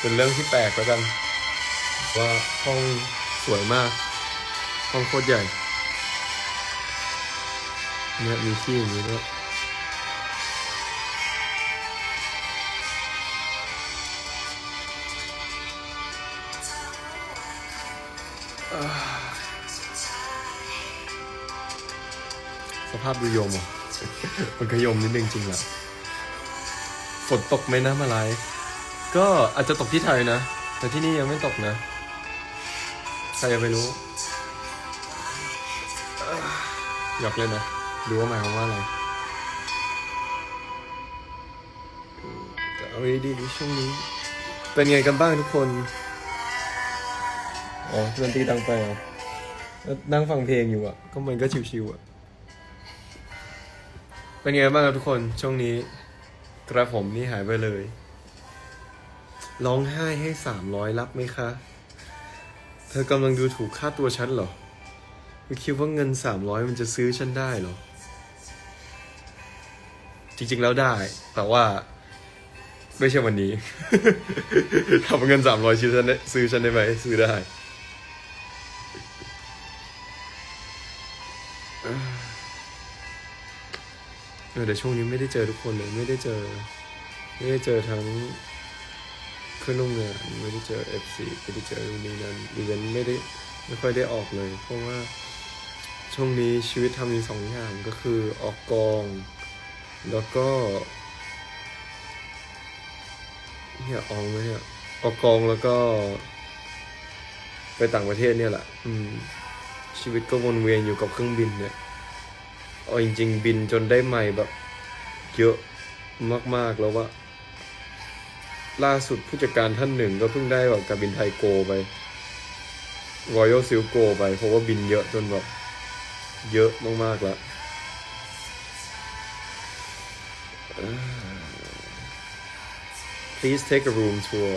เป็นเรื่องที่แปลกแล้วกัน ว่าห้องสวยมาก ห้องโคตรใหญ่เนี่ยมีที่อย่างนี้ด้วยสภาพดูโยมอะมันก็โยมนิดนึงจริงแหละฝนตกไหมนะมาไลฟ์ ก็อาจจะตกที่ไทยนะ แต่ที่นี่ยังไม่ตกนะ ใครจะไปรู้เอ้อหยอกเล่นนะดูว่าหมายความว่าอะไรอืมแต่เอาดีๆช่วงนี้ เป็นไงกันบ้างทุกคน อ๋อดนตรีดังไปเหรอแล้วนั่งฟังเพลงอยู่อะ ก็มันก็ชิวๆอะ เป็นไงบ้างครับทุกคน ช่วงนี้ กระผมนี่หายไปเลย ร้องไห้ให้สามร้อยรับไหมคะ เธอกำลังดูถูกค่าตัวฉันเหรอคิดว่าเงินสามร้อยมันจะซื้อฉันได้เหรอ จริง ๆ แล้วได้ แต่ว่า ไม่ใช่วันนี้ทำเงินสามร้อยซื้อฉันได้ซื้อฉันได้ไหมซื้อได้เออแต่ช่วงนี้ไม่ได้เจอทุกคนเลย ไม่ได้เจอ ไม่ได้เจอทั้ง เพื่อนร่วมงานไม่ได้เจอ FC ไม่ได้เจอนู่นนี่นั่นอีเวนต์ไม่ได้ไม่ค่อยได้ออกเลย เพราะว่าช่วงนี้ชีวิตทำอยู่สองอย่างก็คือออกกอง แล้วก็เนี่ยอองไหมเนี่ยออกกองแล้วก็ ไปต่างประเทศเนี่ยแหละ อืม ชีวิตก็วนเวียนอยู่กับเครื่องบินเนี่ยเอาจริง ๆ บินจนได้ใหม่แบบเยอะมากๆแล้วว่า ล่าสุดผู้จัดการท่านหนึ่งก็เพิ่งได้แบบการบินไทยโกไป Royal s i l Go ไป เพราะว่าบินเยอะจนแบบเยอะมาก ๆ แล้ว please take a room tour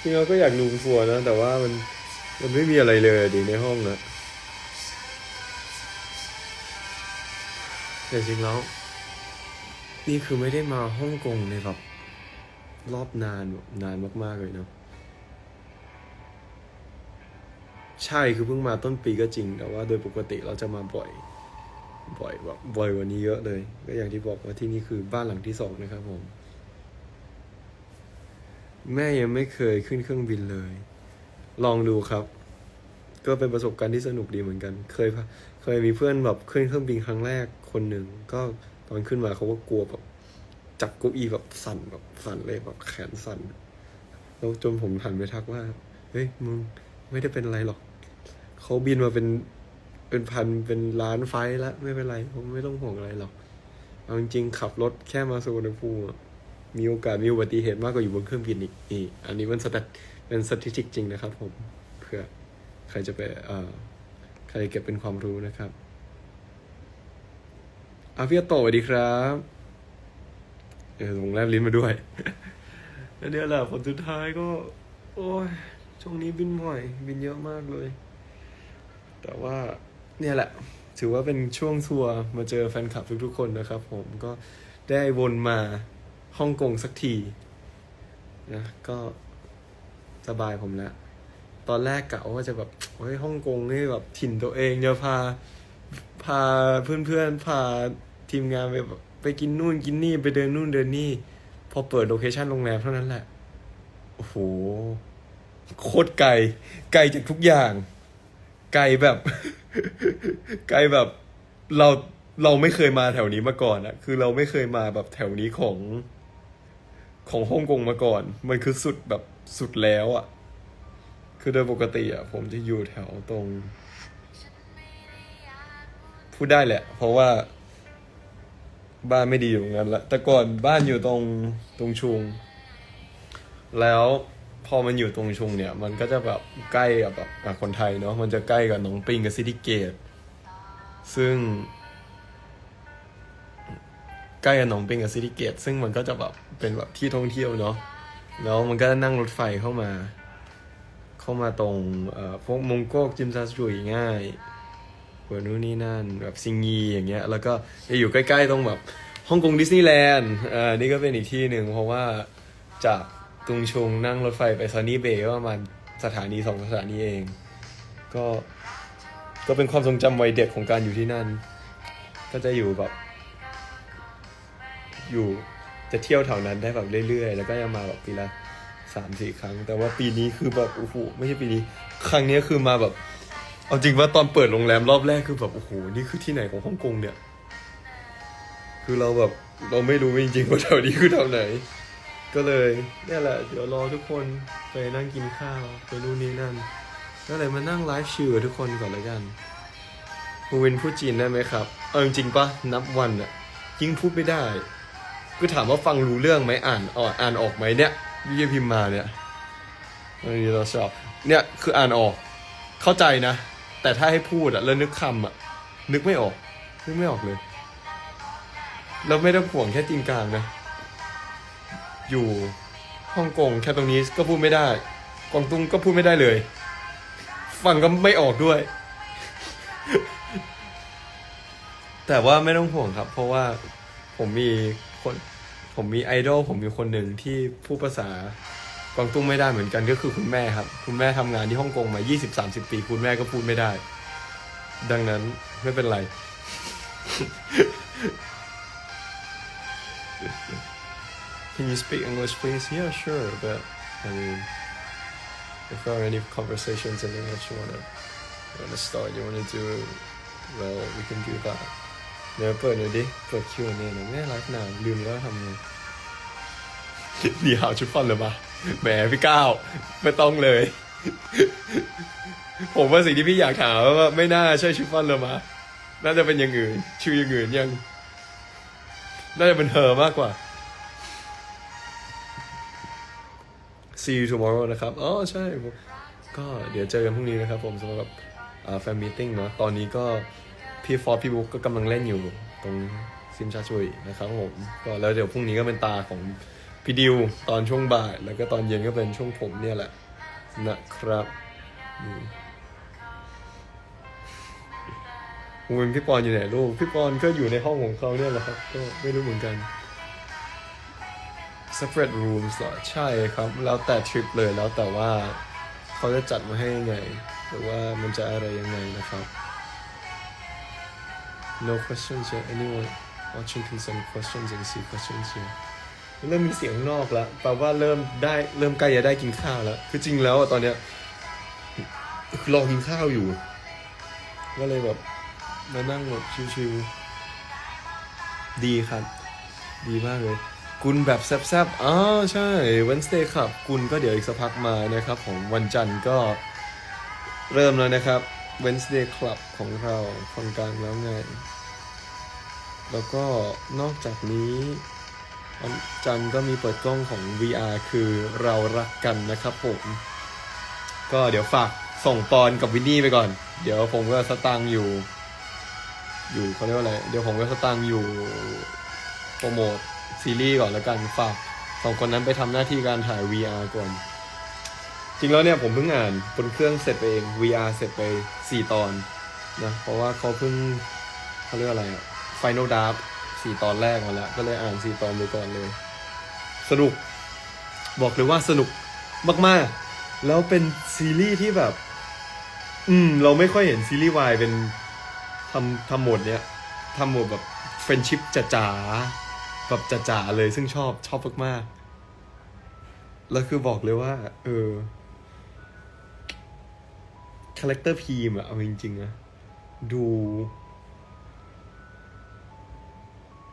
จริงเราก็อยาก room tour นะ แต่ว่ามันมันไม่มีอะไรเลยดีในห้องนะแต่จริงแล้ว นี่คือไม่ได้มาฮ่องกงในแบบ รอบนานแบบนานมากๆเลยเนาะใช่คือเพิ่งมาต้นปีก็จริง แต่ว่าโดยปกติเราจะมาบ่อย บ่อยแบบบ่อยว่านี้เยอะเลย ก็อย่างที่บอกว่าที่นี่คือบ้านหลังที่สองนะครับผม แม่ยังไม่เคยขึ้นเครื่องบินเลย ลองดูครับ ก็เป็นประสบการณ์ที่สนุกดีเหมือนกัน เคยเคยมีเพื่อนแบบขึ้นเครื่องบินครั้งแรกคนหนึ่งก็ตอนขึ้นมาเขาก็กลัวแบบ จับเก้าอี้แบบสั่นแบบสั่นเลยแบบแขนสั่นแล้วจนผมหันไปทักว่า เฮ้ยมึงไม่ได้เป็นอะไรหรอก เขาบินมาเป็นเป็นพันเป็นล้านไฟล์แล้วไม่เป็นไรผมไม่ต้องห่วงอะไรหรอก เอาจริงๆขับรถแค่มาสุวรรณภูมิมีโอกาสมีอุบัติเหตุมากกว่าอยู่บนเครื่องบินอีกนี่อันนี้มันสถิติเป็นสถิติจริงนะครับ ผมเพื่อใครจะไปเอ่อใครเก็บเป็นความรู้นะครับอาพี่โตสวัสดีครับ เออผมแลบลิ้นมาด้วย แล้วเนี่ยแหละผลสุดท้ายก็ โอ้ยช่วงนี้บินบ่อย บินเยอะมากเลย แต่ว่าเนี่ยแหละ ถือว่าเป็นช่วงทัวร์มาเจอแฟนคลับทุกๆคนนะครับ ผมก็ได้วนมาฮ่องกงสักทีนะก็สบายผมแล้วตอนแรกกะว่าจะแบบโอ้ยฮ่องกงนี่แบบถิ่นตัวเองจะพาพาเพื่อนๆพาทีมงานไปแบบ ไปกินนู่นกินนี่ไปเดินนู่นเดินนี่ พอเปิดโลเคชั่นโรงแรมเท่านั้นแหละ โอ้โห โคตรไกล ไกลจากทุกอย่าง ไกลแบบ ไกลแบบ เราเราไม่เคยมาแถวนี้มาก่อนอะคือเราไม่เคยมาแบบแถวนี้ของของฮ่องกงมาก่อน มันคือสุดแบบสุดแล้วอะคือโดยปกติอะผมจะอยู่แถวตรง พูดได้แหละ เพราะว่า บ้านไม่ดีอยู่งั้นละแต่ก่อนบ้านอยู่ตรงตรงชุง แล้วพอมันอยู่ตรงชุงเนี่ย มันก็จะแบบใกล้กับแบบอะคนไทยเนาะมันจะใกล้กับหนองปิงกับซิตี้เกต ซึ่ง ใกล้กับหนองปิงกับซิตี้เกต ซึ่งมันก็จะแบบเป็นแบบที่ท่องเที่ยวเนาะแล้วมันก็นั่งรถไฟเข้ามา เข้ามาตรงเอ่อพวกมงโกกจิมซาสุยง่าย เวร์นู่นนี่นั่นแบบซิงงีอย่างเงี้ยแล้วก็จะอยู่ใกล้ๆตรงแบบฮ่องกงดิสนีย์แลนด์อ่านี่ก็เป็นอีกที่หนึ่งเพราะว่าจากตุงชงนั่งรถไฟไปซอนนี่เบย์ก็ประมาณสถานีสองสถานีเอง ก็ก็เป็นความทรงจำวัยเด็กของการอยู่ที่นั่น ก็จะอยู่แบบ อยู่จะเที่ยวแถวนั้นได้แบบเรื่อยๆ แล้วก็ยังมาแบบปีละสามสี่ครั้ง แต่ว่าปีนี้คือแบบโอ้โหไม่ใช่ปีนี้ ครั้งนี้คือมาแบบ เอาจริงว่าตอนเปิดโรงแรมรอบแรกคือแบบโอ้โหนี่คือที่ไหนของฮ่องกงเนี่ย คือเราแบบเราไม่รู้จริงๆว่าแถวนี้คือแถวไหน ก็เลยเนี่ยแหละเดี๋ยวรอทุกคนไปนั่งกินข้าวไปนู่นนี่นั่นก็เลยมานั่งไลฟ์ชิวกับทุกคนก่อนลยกันมูวินพูดจีนได้ไหมครับเอาจริงๆปะนับวันอะยิ่งพูดไม่ได้ก็ถามว่าฟังรู้เรื่องไหมอ่านออกอ่านออกไหมเนี่ยยี่ยพิมพ์มาเนี่ยอันนี้เราชอบเนี่ยคืออ่านออกเข้าใจนะ แต่ถ้าให้พูดอะแล้วนึกคำอะนึกไม่ออก นึกไม่ออกเลยเราไม่ได้ห่วงแค่จีนกลางนะ อยู่ฮ่องกงแค่ตรงนี้ก็พูดไม่ได้กวางตุ้งก็พูดไม่ได้เลย ฟังก็ไม่ออกด้วย แต่ว่าไม่ต้องห่วงครับ เพราะว่าผมมีคน ผมมีไอดอลผมมีคนหนึ่งที่พูดภาษา กวางตุ้งไม่ได้เหมือนกันก็คือคุณแม่ครับ คุณแม่ทำงานที่ฮ่องกงมา 20-30 ปี คุณแม่ก็พูดไม่ได้ ดังนั้นไม่เป็นไร Can you speak English, please? Yeah, sure. But I mean, if there are any conversations in English you wanna wanna start, you wanna do, well, we can do that. เดี๋ยวเปิดหน่อยดิ เปิด Q&A หน่อยไม่ไลฟ์นานลืมแล้วทำไง นี่หาวชุดฟันเลยปะแหมพี่ก้าวไม่ต้องเลย ผมว่าสิ่งที่พี่อยากถามว่าไม่น่าใช่ชุดฟันเลยมาน่าจะเป็นอย่างอื่นชื่ออย่างอื่นยัง น่าจะเป็นเธอมากกว่า see you tomorrow นะครับ อ๋อ ใช่ ก็เดี๋ยวเจอกันพรุ่งนี้นะครับผมสำหรับแฟนมิทติ้งเนาะ ตอนนี้ก็พี่ฟอร์พี่บุ๊กก็กำลังเล่นอยู่ตรงซิมชาชุยนะครับผม ก็แล้วเดี๋ยวพรุ่งนี้ก็เป็นตาของ พี่ดิวตอนช่วงบ่าย แล้วก็ตอนเย็นก็เป็นช่วงผมเนี่ยแหละ นะครับอืมผมเป็นพี่ปอนอยู่ไหนลูก พี่ปอนก็อยู่ในห้องของเขาเนี่ยแหละครับ ก็ไม่รู้เหมือนกัน separate rooms เหรอใช่ครับ แล้วแต่ทริปเลยแล้วแต่ว่าเขาจะจัดมาให้ยังไง หรือว่ามันจะอะไรยังไงนะครับ no questions yet anyone watching can send questions and see questions here เริ่มมีเสียงนอกแล้วแปลว่าเริ่มได้เริ่มใกล้จะได้กินข้าวแล้ว คือจริงแล้วอะตอนเนี้ยคือรอกินข้าวอยู่ ก็เลยแบบมานั่งแบบชิวๆดีครับ ดีมากเลยกุลแบบแซบๆอ๋อใช่ Wednesday ครับกุลก็เดี๋ยวอีกสักพักมานะครับ ของวันจันทร์ก็เริ่มแล้วนะครับ Wednesday Club ของเราคนกลางแล้วไง แล้วก็นอกจากนี้ วันจันทร์ก็มีเปิดกล้องของ VR คือเรารักกันนะครับผม ก็เดี๋ยวฝากส่งปอนกับวินนี่ไปก่อน เดี๋ยวผมก็สตางค์อยู่ อยู่เขาเรียกว่าอะไร เดี๋ยวผมก็สตางค์อยู่โปรโมทซีรีส์ก่อนแล้วกันฝากสองคนนั้นไปทำหน้าที่การถ่าย VR ก่อน จริงแล้วเนี่ยผมเพิ่งอ่านบนเครื่องเสร็จไปเอง VR เสร็จไป 4 ตอนนะ เพราะว่าเขาเพิ่งเขาเรียกอะไรอะ Final Draft 4ตอนแรกมาแล้ว ก็เลยอ่าน4ตอนไปก่อนเลย สนุก บอกเลยว่าสนุกมากๆ แล้วเป็นซีรีส์ที่แบบ อืม เราไม่ค่อยเห็นซีรีส์วายเป็นทำทำหมดเนี้ยทำหมดแบบเฟรนชิพจ๋าๆแบบจ๋าๆเลยซึ่งชอบชอบมากๆ แล้วคือบอกเลยว่า เออคาแรคเตอร์พีมอะเอาจริงๆนะดู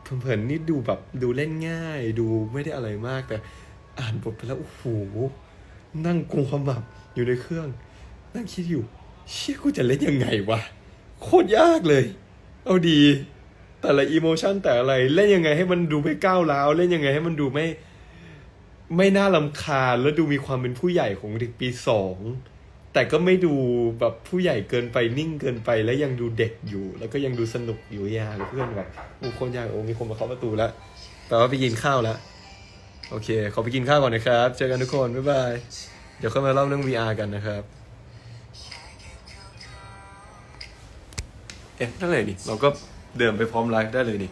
เผินๆนี่ดูแบบดูเล่นง่ายดูไม่ได้อะไรมากแต่อ่านบทไปแล้วโอ้โหนั่งกุมขมับอยู่ในเครื่อง นั่งคิดอยู่ เชี่ยกูจะเล่นยังไงวะโคตรยากเลย เอาดี แต่ละอีโมชันแต่อะไร เล่นยังไงให้มันดูไม่ก้าวร้าวเล่นยังไงให้มันดูไม่ ไม่น่าลำคาญแล้วดูมีความเป็นผู้ใหญ่ของเด็กปีสอง แต่ก็ไม่ดูแบบผู้ใหญ่เกินไปนิ่งเกินไปแล้วยังดูเด็กอยู่ แล้วก็ยังดูสนุกอยู่ยาเพื่อนแบบโอ้คนยากโอ้มีคนมาเคาะประตูแล้วแปลว่าไปกินข้าวแล้ว โอเค ขอไปกินข้าวก่อนนะครับ เจอกันทุกคน บ๊ายบาย เดี๋ยวค่อยมาเล่าเรื่อง VR กันนะครับเอ๊ะนั่นเลยดิเราก็เดินไปพร้อมไลฟ์ได้เลยดิ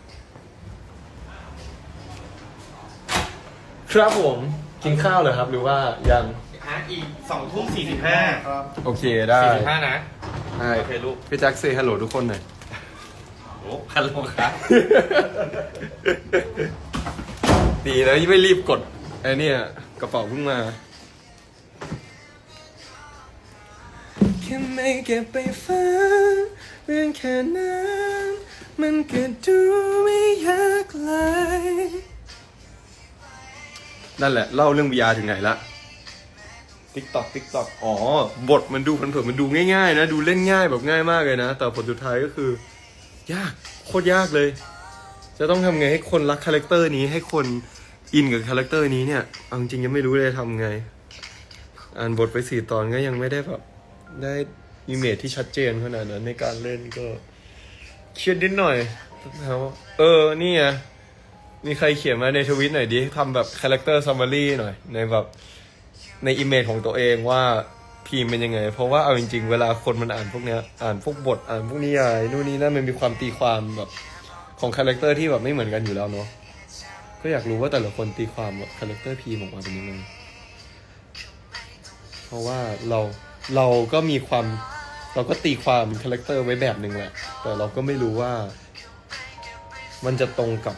ครับผมกินข้าวเหรอครับ หรือว่ายังะอีกสองทุ่มสี่สิบห้าโอเคได้สี่สิบห้านะใช่โอเคลูก พี่แจ็คเซฮัลโหลทุกคนหน่อยโอ้ฮัลโหลครับดีนะที่ไม่รีบกดไอ้เนี่ยกระเป๋าเพิ่งมาแค่ไม่เก็บไปฝันเรื่องแค่นั้นมันก็ดูไม่ยากเลย นั่นแหละ เล่าเรื่อง VR ถึงไหนละ ติ๊กตอกติ๊กตอกอ๋อ บทมันดูเผินๆมันดูง่ายๆนะ ดูเล่นง่ายแบบง่ายมากเลยนะ แต่ผลสุดท้ายก็คือ ยาก โคตรยากเลย จะต้องทำไงให้คนรักคาแรคเตอร์นี้ให้คนอินกับคาแรคเตอร์นี้เนี่ยเอาจริงยังไม่รู้เลยทำไง อ่านบทไปสี่ตอนก็ยังไม่ได้แบบได้อิเมจที่ชัดเจนขนาดนั้นในการเล่นก็เครียดนิดหน่อยแล้วเออ นี่ไงมีใครเขียนมาในทวิตหน่อยดิทำแบบคาแรคเตอร์ซัมมารีหน่อย ในแบบ ในอิมเมจของตัวเองว่าพีมเป็นยังไง เพราะว่าเอาจริง ๆ เวลาคนมันอ่านพวกเนี้ยอ่านพวกบทอ่านพวกนิยายนู่นนี่นั่นมันมีความตีความแบบของคาแรคเตอร์ที่แบบไม่เหมือนกันอยู่แล้วเนาะก็อยากรู้ว่าแต่ละคนตีความแบบคาแรคเตอร์พีมออกมาเป็นยังไงเพราะว่าเราเราก็มีความเราก็ตีความคาแรคเตอร์ไว้แบบหนึ่งแหละ แต่เราก็ไม่รู้ว่า มันจะตรงกับ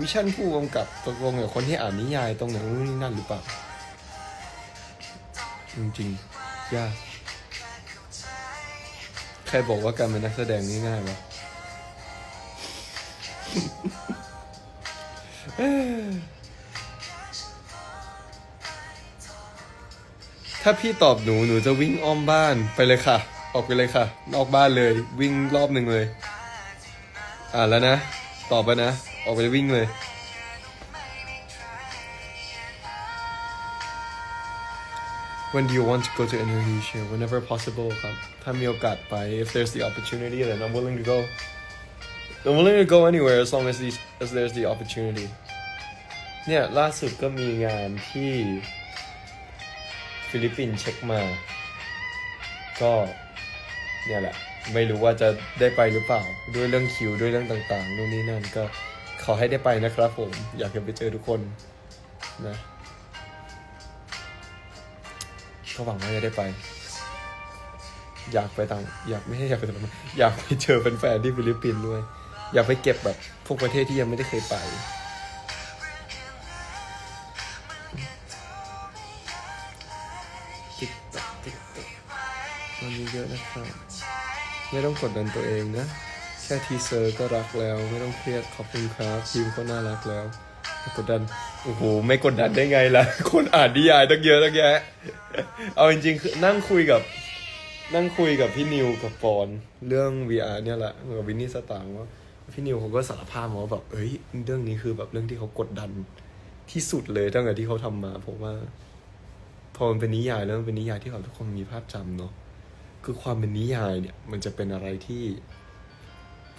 วิชั่นผู้กำกับตรงกับคนที่อ่านนิยายตรงไหนนู่นนี่นั่นหรือเปล่า จริงๆ ยาก ใครบอกว่าการเป็นนักแสดงนี่ง่ายวะถ้าพี่ตอบหนูหนูจะวิ่งอ้อมบ้านไปเลยค่ะ ออกไปเลยค่ะ นอกบ้านเลย วิ่งรอบหนึ่งเลย อ่าแล้วนะ ตอบไปนะ ออกไปวิ่งเลย When do you want to go to Indonesia whenever possible ครับถ้ามีโอกาสไป if there's the opportunity then I'm willing to go I'm willing to go anywhere as long as these as there's the opportunity เนี่ยล่าสุดก็มีงานที่ฟิลิปปินส์เช็คมา ก็เนี่ยแหละ ไม่รู้ว่าจะได้ไปหรือเปล่า ด้วยเรื่องคิวด้วยเรื่องต่างๆนู่นนี่นั่นก็ขอให้ได้ไปนะครับผม อยากจะไปเจอทุกคนนะ ก็หวังว่าจะได้ไป อยากไปต่างอยากไม่ใช่อยากไปต่างอยากไปเจอแฟนๆที่ฟิลิปปินส์ด้วย อยากไปเก็บแบบพวกประเทศที่ยังไม่ได้เคยไป ติ๊กต๊อกติ๊กต๊อกมันมีเยอะนะครับไม่ต้องกดดันตัวเองนะ แค่ทีเซอร์ก็รักแล้ว ไม่ต้องเครียดขอบคุณครับทีมก็น่ารักแล้วกดดัน โอ้โห ไม่กดดันได้ไงล่ะ คนอ่านนิยายตั้งเยอะตั้งแยะ เอาจริงๆคือนั่งคุยกับ นั่งคุยกับพี่นิวกับปอนเรื่อง VR เนี่ยแหละกับวินนี่สตางค์ว่าพี่นิวเขาก็สารภาพมาว่าแบบเอ้ย เรื่องนี้คือแบบเรื่องที่เขากดดันที่สุดเลยตั้งแต่ที่เขาทำมาผมว่า พอมันเป็นนิยายแล้วมันเป็นนิยายที่แบบทุกคนมีภาพจำเนาะคือความเป็นนิยายเนี่ย มันจะเป็นอะไรที่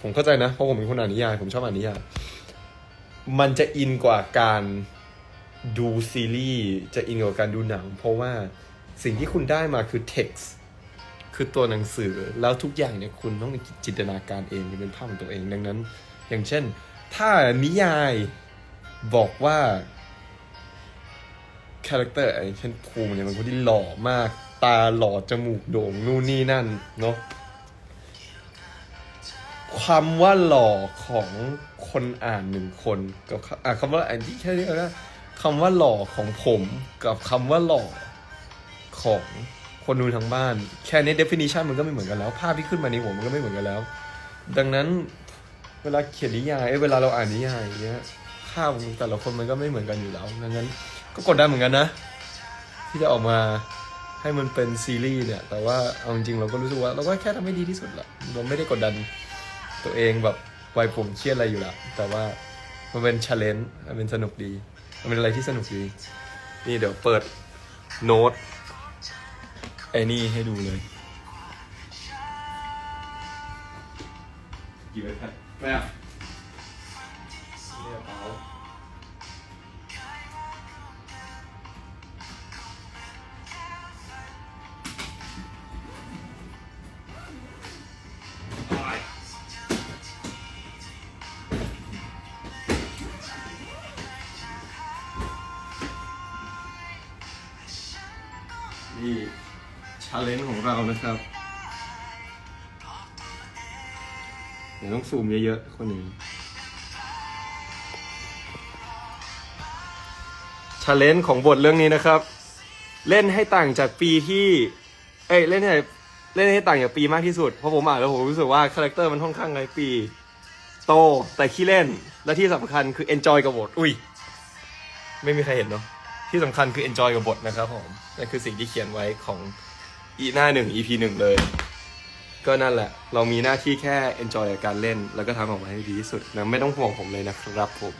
ผมเข้าใจนะเพราะผมเป็นคนอ่านนิยาย ผมชอบอ่านนิยาย มันจะอินกว่าการดูซีรีส์จะอินกว่าการดูหนัง เพราะว่า สิ่งที่คุณได้มาคือ text คือตัวหนังสือแล้วทุกอย่างเนี่ยคุณต้องจินตนาการเองเป็นภาพของตัวเองดังนั้น อย่างเช่น ถ้านิยายบอกว่าคาแรคเตอร์อย่างเช่นภูมิเนี่ยเป็นคนที่หล่อมาก ตาหล่อจมูกโด่งนู่นนี่นั่นเนาะความว่าหล่อของคนอ่านหนึ่งคนกับคำว่าอันที่แค่นี้ก็คำว่าหล่อของผมกับคำว่าหล่อ ของคนดูทั้งบ้าน แค่นี้ definition มันก็ไม่เหมือนกันแล้ว ภาพที่ขึ้นมาในหัวมันก็ไม่เหมือนกันแล้ว ดังนั้นเวลาเขียนนิยายเอ้ยเวลาเราอ่านนิยายอย่างเงี้ยภาพของแต่ละคนมันก็ไม่เหมือนกันอยู่แล้ว ดังนั้นก็กดดันเหมือนกันนะ ที่จะออกมาให้มันเป็นซีรีส์เนี่ย แต่ว่าเอาจริงเราก็รู้สึกว่า เราก็แค่ทำให้ดีที่สุดแหละเราไม่ได้กดดันตัวเองแบบวัยผมเครียดอะไรอยู่ล้วแต่ว่ามันเป็นช l เลน g e มันเป็นสนุกดี มันเป็นอะไรที่สนุกดี นี่เดี๋ยวเปิดโน้ต ไอ้นี่ให้ดูเลย กี่ไว้ครับไม่อะเนี่ยาเลนจ์ของเรานะครับ เดี๋ยวต้องซูมเยอะๆ คนนึ่งชาเลนจ์ของบทเรื่องนี้นะครับ เล่นให้ต่างจากปีที่ เอ้ยเล่นให้เล่นให้ต่างจากปีมากที่สุด เพราะผมอ่านแล้วผมรู้สึกว่าคาแรคเตอร์มันค่อนข้างไรปี โตแต่ขี้เล่นและที่สำคัญคือ enjoy กับบท อุ้ย ไม่มีใครเห็นเนาะที่สำคัญคือ enjoy กับบทนะครับผมนั่นคือสิ่งที่เขียนไว้ของ อีหน้าหนึ่ง EP หนึ่งเลย ก็นั่นแหละ เรามีหน้าที่แค่ enjoy กับการเล่น แล้วก็ทำออกมาให้ดีที่สุดนะไม่ต้องห่วงผมเลยนะครับผม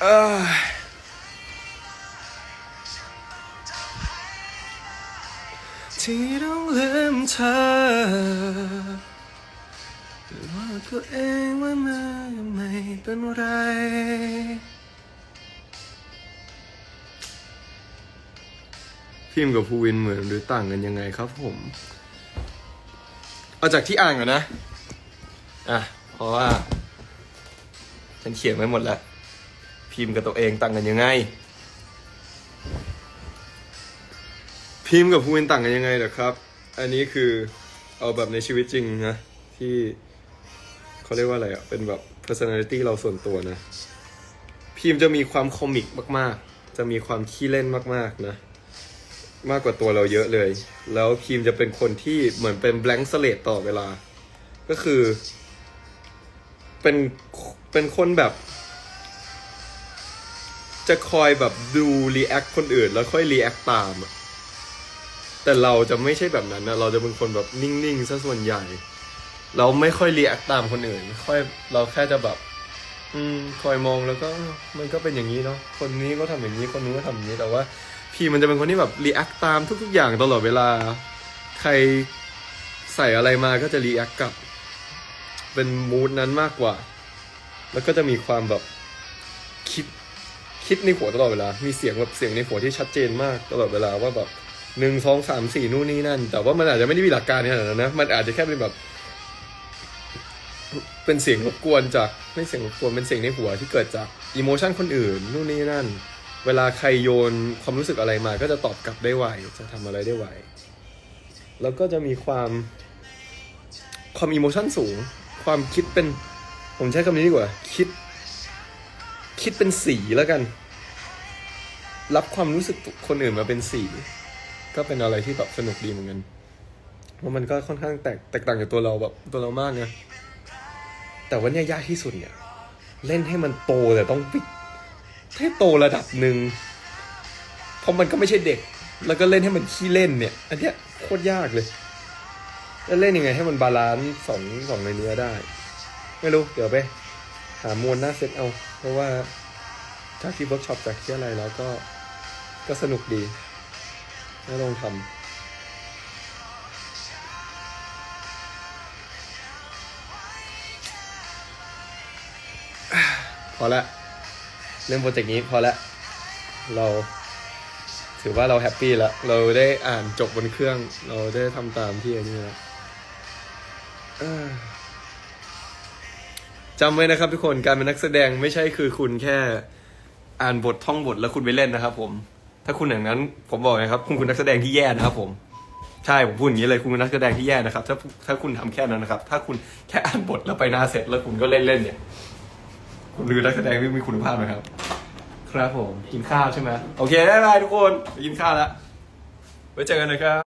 เอ้ยที่ต้องลืมเธอบอกตัวเองว่ามันไม่เป็นไร พิมพ์กับภูวินเหมือนหรือต่างกันยังไงครับผม เอาจากที่อ่านก่อนนะ อะ เพราะว่าฉันเขียนไว้หมดแล้ว พิมพ์กับตัวเองต่างกันยังไง พิมพ์กับภูวินต่างกันยังไงเหรอครับ อันนี้คือเอาแบบในชีวิตจริงนะ ที่เขาเรียกว่าอะไรอะเป็นแบบ personality เราส่วนตัวนะ พิมพ์จะมีความคอมิกมาก ๆ จะมีความขี้เล่นมาก ๆ นะ มากกว่าตัวเราเยอะเลย แล้วพิมจะเป็นคนที่เหมือนเป็น blank s l a t ต่อเวลา ก็คือ เป็นเป็นคนแบบ จะคอยแบบดูรีแอคคนอื่น แล้วค่อยรีแอคตามแต่เราจะไม่ใช่แบบนั้นนะเราจะเป็นคนแบบนิ่งๆซะส่วนใหญ่ เราไม่ค่อยรีแอคตามคนอื่นค่อยเราแค่จะแบบ อืมคอยมองแล้วก็มันก็เป็นอย่างนี้เนาะคนนี้ก็ทำอย่างนี้คนนู้นก็ทำอย่างนี้แต่ว่า พี่มันจะเป็นคนที่แบบรีแอคตามทุกๆอย่างตลอดเวลา ใครใส่อะไรมาก็จะรีแอคกลับ เป็นมูดนั้นมากกว่า แล้วก็จะมีความแบบคิดคิดในหัวตลอดเวลา มีเสียงแบบเสียงในหัวที่ชัดเจนมากตลอดเวลาว่าแบบหนึ่งสองสามสี่นู่นนี่นั่น แต่ว่ามันอาจจะไม่ได้มีหลักการขนาดนั้นนะ มันอาจจะแค่เป็นแบบ เป็นเสียงรบกวนจากไม่เสียงรบกวนเป็นเสียงในหัวที่เกิดจากอิโมชันคนอื่นนู่นนี่นั่น เวลาใครโยนความรู้สึกอะไรมา ก็จะตอบกลับได้ไว จะทำอะไรได้ไว แล้วก็จะมีความความอิโมชันสูง ความคิดเป็น ผมใช้คำนี้ดีกว่า คิด คิดเป็นสีแล้วกัน รับความรู้สึกคนอื่นมาเป็นสีก็เป็นอะไรที่แบบสนุกดีเหมือนกันเพราะมันก็ค่อนข้างแตกแตกต่างจากตัวเราแบบตัวเรามากนะแต่ว่าเนี่ยยากที่สุดเนี่ย เล่นให้มันโตแต่ต้องปิด ให้โตระดับหนึ่งเพราะมันก็ไม่ใช่เด็ก แล้วก็เล่นให้มันขี้เล่นเนี่ย อันเนี้ยโคตรยากเลยแล้วเล่นยังไงให้มันบาลานซ์สองสองในเนื้อได้ ไม่รู้ เดี๋ยวไป หามวลหน้าเซตเอา เพราะว่าจากที่เวิร์กช็อปจากที่อะไรแล้วก็ก็สนุกดีน่าลองทำพอละ เรื่องโปรเจกต์นี้พอละเราถือว่าเราแฮปปี้ล้วเราได้อ่านจบบนเครื่อง เราได้ทำตามที่อันนี้แล้วจำไว้นะครับทุกคนการเป็นนักแสดงไม่ใช่คือคุณแค่อ่านบทท่องบทแล้วคุณไปเล่นนะครับผม ถ้าคุณอย่างนั้น ผมบอกเลยครับ คุณคือนักแสดงที่แย่นะครับผมใช่ผมพูดอย่างนี้เลยคุณเป็นนักแสดงที่แย่นะครับ ถ้าถ้าคุณทำแค่นั้นนะครับ ถ้าคุณแค่อ่านบทแล้วไปหน้าเสร็จแล้วคุณก็เล่นเล่นๆเนี่ย คุณคือนักแสดงที่มีคุณภาพนะครับ ครับผม กินข้าวใช่ไหมโอเคได้บายทุกคนไปกินข้าวแล้วไว้เจอกันนะครับ